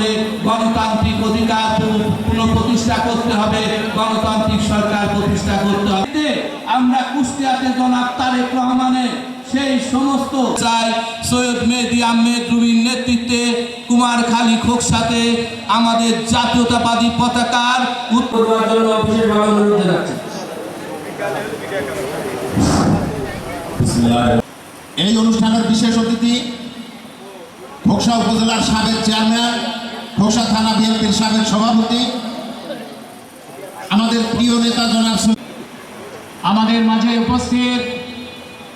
করে গণতান্ত্রিক অধিকার পু- পুনঃপ্রতিষ্ঠা করতে হবে, গণতান্ত্রিক সরকার প্রতিষ্ঠা করতে হবে। আমরা কুষ্টিয়াতে জনাব তারেক রহমানের সেই সমস্ত চাই, সৈয়দ মেহেদি আহমেদ রুবির নেতৃত্বে কুমারখালী খোকসাতে আমাদের জাতীয়তাবাদী পতাকার উত্তর এই অনুষ্ঠানের বিশেষ অতিথি খোকসা উপজেলার সাবেক চেয়ারম্যান খোকসা থানা বিএনপির সাবেক সভাপতি, আমাদের প্রিয় নেতা জনাব আমাদের মাঝে উপস্থিত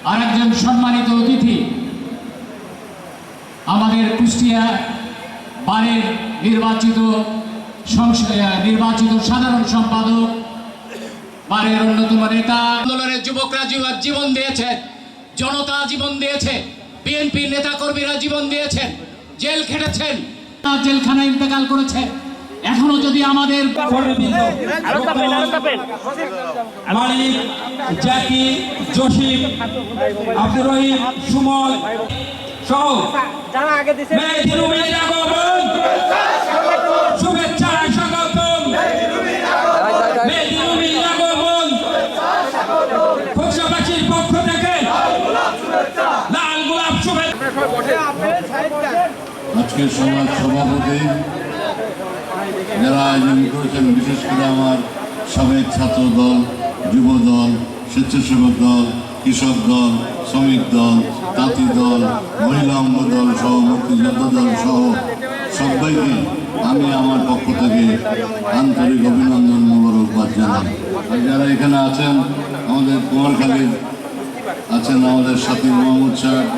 আরেকজন সম্মানিত অতিথি, আমাদের কুষ্টিয়া বারের নির্বাচিত নির্বাচিত সাধারণ সম্পাদক, বারের অন্যতম নেতা। আন্দোলনের যুবকরা জীবন- দিয়েছেন, জনতা জীবন দিয়েছে, বিএনপির নেতা কর্মীরা জীবন দিয়েছেন, জেল খেটেছেন। জেলখানায় ইন্তেকাল করেছে। এখনও যদি আমাদের মালিক জ্যাকি জসিম আব্দুর রহিম সুমন সহ শুভেচ্ছা স্বাগতম। পক্ষ থেকে লাল গোলাপ শুভেচ্ছা। আজকের সমাজ সভাপতি, যারা আয়োজন করেছেন, বিশেষ করে আমার সাবেক ছাত্র দল, যুব দল, স্বেচ্ছাসেবক দল, কৃষক দল, শ্রমিক দল, তাঁতি দল, মহিলা অঙ্গ দল সহ, মুক্তিযোদ্ধা দল সহ সবাইকে আমি আমার পক্ষ থেকে আন্তরিক অভিনন্দন মোবারকবাদ জানাই। আর যারা এখানে আছেন, আমাদের কুমারখালীর আছেন, আমাদের সাথী মোহাম্মদ সাহেব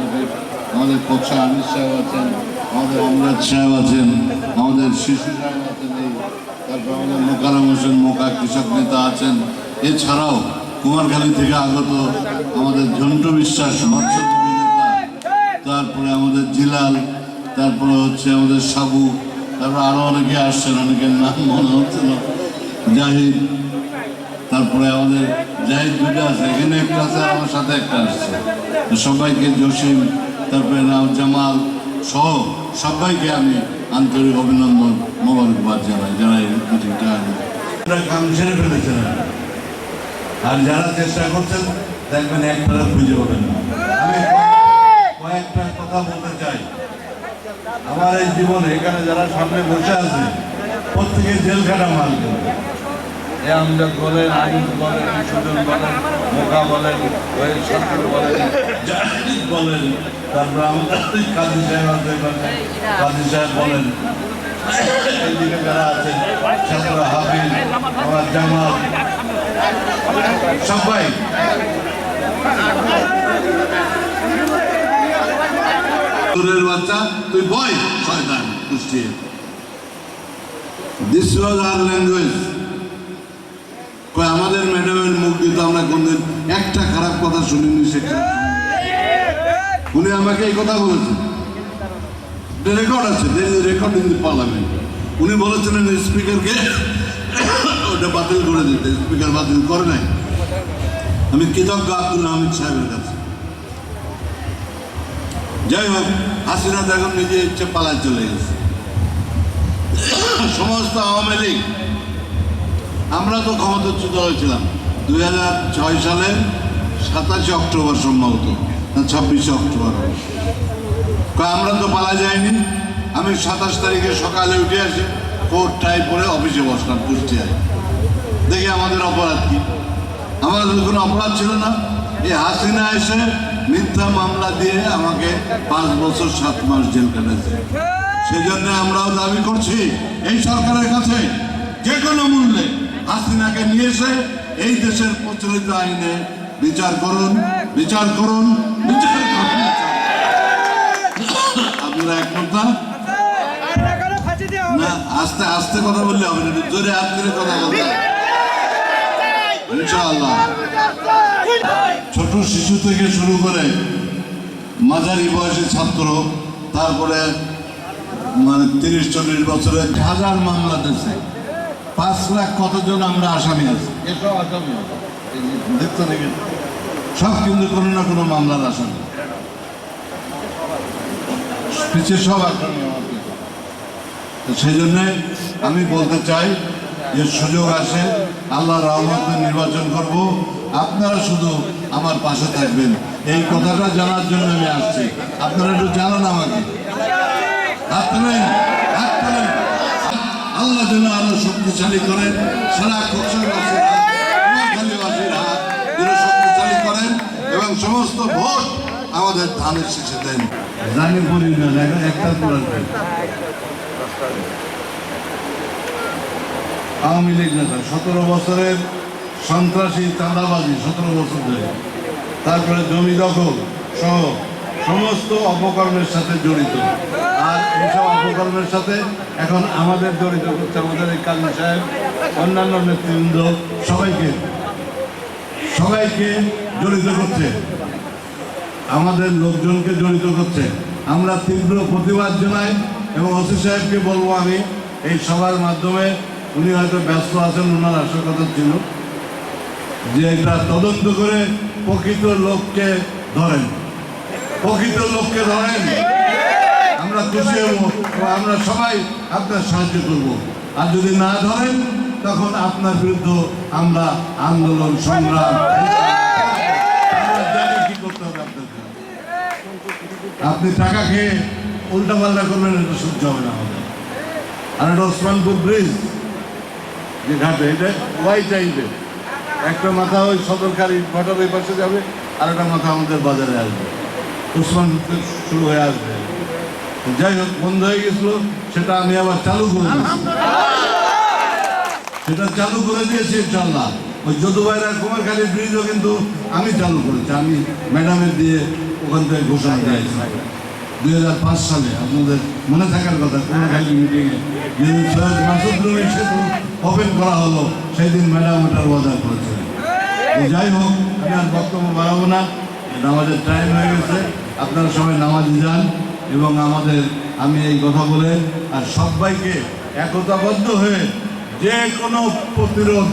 আমাদের কক্সা আনিস সাহেব আছেন আমাদের অমরাজ সাহেব আছেন, আমাদের শিশু সাহেব আছেন এই তারপর আমাদের মোকারম হোসেন মোকা কৃষক নেতা আছেন। এছাড়াও কুমারখালী থেকে আগত আমাদের ঝন্টু বিশ্বাস তারপরে আমাদের জিলাল, তারপরে হচ্ছে আমাদের সাবু, তারপরে আরও অনেকে আসছেন, অনেকের নাম মনে হচ্ছে না। জাহিদ, তারপরে আমাদের জাহিদ দুটো আছে, এখানে একটা আছে, আমার সাথে একটা আসছে। সবাইকে জসিম, তারপরে নাম জামাল সহ সবাইকে আমি আন্তরিক অভিনন্দন মোবারকবাদ জানাই যারা এই মিটিংটা কাম ছেড়ে ফেলেছেন। আর যারা চেষ্টা করছেন, দেখবেন এক ফেরা খুঁজে পাবেন আমি কয়েকটা কথা বলতে চাই। আমার এই জীবনে এখানে যারা সামনে বসে আছে, প্রত্যেকে জেল খাটা মাল এ আমজাদ বলেন আইন বলেন, সুজন বলেন, মোকা বলেন বলেন। বলেন। তারপর কাজী সাহেব আছে কাজী সাহেব বলেন। এইদিকে যারা আছেন ছাত্র হাফিজ আমার জামাল সবাই। বাচ্চা তুই বই শয়তান কুষ্টি দিস ওয়াজ আর ল্যাঙ্গুয়েজ কই আমাদের ম্যাডামের মুখ দিয়ে তো আমরা কোনদিন একটা খারাপ কথা শুনিনি সেটা উনি আমাকে এই কথা বলেছেন। রেকর্ড আছে রেকর্ড ইন দি পার্লামেন্ট উনি বলেছিলেন স্পিকারকে ওটা বাতিল করে দিতে স্পিকার বাতিল করে নাই। আমি কৃতজ্ঞ আব্দুল হামিদ সাহেবের কাছে। যাই হোক, হাসিনা এখন নিজে ইচ্ছে পালায় চলে গেছে। সমস্ত আওয়ামী লীগ, আমরা তো ক্ষমতাচ্যুত হয়েছিলাম। দুই হাজার ছয় সালে সাতাশে অক্টোবর সম্ভবত ছাব্বিশে অক্টোবর। আমরা তো পালা যাইনি। আমি সাতাশ তারিখে সকালে উঠে আসি কোর্ট টাই পরে অফিসে বসলাম, কুষ্টিয়ায়। দেখি আমাদের অপরাধ কি। আমাদের কোনো অপরাধ ছিল না। এই হাসিনা এসে মিথ্যা মামলা দিয়ে আমাকে পাঁচ বছর সাত মাস জেল কাটাচ্ছে সেই জন্য আমরাও দাবি করছি, এই সরকারের কাছে যে কোনো মূল্যে হাসিনাকে নিয়ে এসে এই দেশের প্রচলিত আইনে বিচার করুন বিচার করুন বিচার করুন। আপনারা হবে না, আস্তে আস্তে কথা বললে হবে না জোরে হাত দিলে কথা বলতে ইনশাআল্লাহ। ছোট শিশু থেকে শুরু করে মাঝারি বয়সী ছাত্র, তারপরে মানে তিরিশ, চল্লিশ বছরের হাজার মামলা দিয়েছে। পাঁচ লাখ কতজন আমরা আসামি আছি? এসব আসামি দেখতে সব কিন্তু কোনো না কোনো মামলার আসামি সব আসামি সেই জন্যে আমি বলতে চাই যে সুযোগ আসে আল্লাহ রহমতে নির্বাচন করব আপনারা শুধু আমার পাশে থাকবেন এই কথাটা জানার জন্য আমি আসছি আপনারা একটু জানান আমাকে আল্লাহ যেন আরও শক্তিশালী করেন সারা কক্সবাসীর হাত নোয়াখালীবাসীর হাত যেন শক্তিশালী করেন এবং সমস্ত ভোট আমাদের ধানের শেষে দেন। জানি বলি না এখন একটা আওয়ামী লীগ নেতা, সতেরো বছরের সন্ত্রাসী চাঁদাবাজি সতেরো বছর ধরে। তারপরে জমি দখল সহ সমস্ত অপকর্মের সাথে জড়িত। আর এইসব অপকর্মের সাথে এখন আমাদের জড়িত করছে আমাদের এই কাজী সাহেব, অন্যান্য নেতৃবৃন্দ সবাইকে। সবাইকে জড়িত করছে। আমাদের লোকজনকে জড়িত করছে। আমরা তীব্র প্রতিবাদ জানাই এবং ওসি সাহেবকে বলব আমি এই সভার মাধ্যমে উনি হয়তো ব্যস্ত আছেন, ওনার আসার কথা ছিল যে এটা তদন্ত করে প্রকৃত লোককে ধরেন। প্রকৃত লোককে ধরেন। আমরা খুশি হব আমরা সবাই আপনার সাহায্য করব। আর যদি না ধরেন তখন আপনার বিরুদ্ধে আমরা আন্দোলন, সংগ্রাম। আপনি টাকা খেয়ে উল্টা পাল্টা করবেন, এটা সহ্য হবে না আমাদের। আর এটা ওসমানপুর ব্রিজ, যে ঘাটে, এটা টাইপের একটা মাথা ওই সদরকারি ঘাটার ওই পাশে যাবে, আর একটা মাথা আমাদের বাজারে আসবে। ওসমানপুর শুরু হয়ে আসবে। যাই হোক, বন্ধ হয়ে গেছিল, সেটা আমি আবার চালু করে সেটা চালু করে দিয়েছি ইনশাল্লাহ ওই যদুবাইরা কুমারখালী ব্রিজও কিন্তু আমি চালু করেছি। আমি ম্যাডামের দিয়ে ওখান থেকে ঘোষণা দিয়েছি। দুই হাজার পাঁচ সালে আপনাদের মনে থাকার কথা, কুমারখালী মিটিংয়ে যেদিন সৈয়দ মাসুদ রুমি সেতু ওপেন করা হলো সেই দিন ম্যাডাম ওটার ওয়াদা করেছিলেন যাই হোক, আমি আর বক্তব্য বাড়াবো না। নামাজের টাইম হয়ে গেছে। আপনারা সবাই নামাজ যান এবং আমাদের, আমি এই কথা বলে আর সবাইকে একতাবদ্ধ হয়ে যে কোনো প্রতিরোধ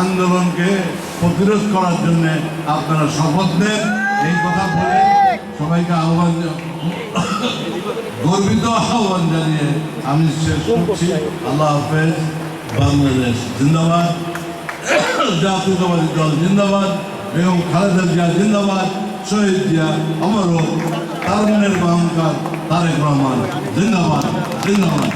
আন্দোলনকে প্রতিরোধ করার জন্য আপনারা শপথ নেন। এই কথা বলে সবাইকে আহ্বান গর্বিত আহ্বান জানিয়ে আমি শেষ করছি। আল্লাহ হাফেজ। বাংলাদেশ জিন্দাবাদ। জাতীয়তাবাদী দল জিন্দাবাদ। বেগম খালেদা জিয়া জিন্দাবাদ। শহীদ জিয়া অমর তারুণের অহংকার তারেক রহমান জিন্দাবাদ। জিন্দাবাদ।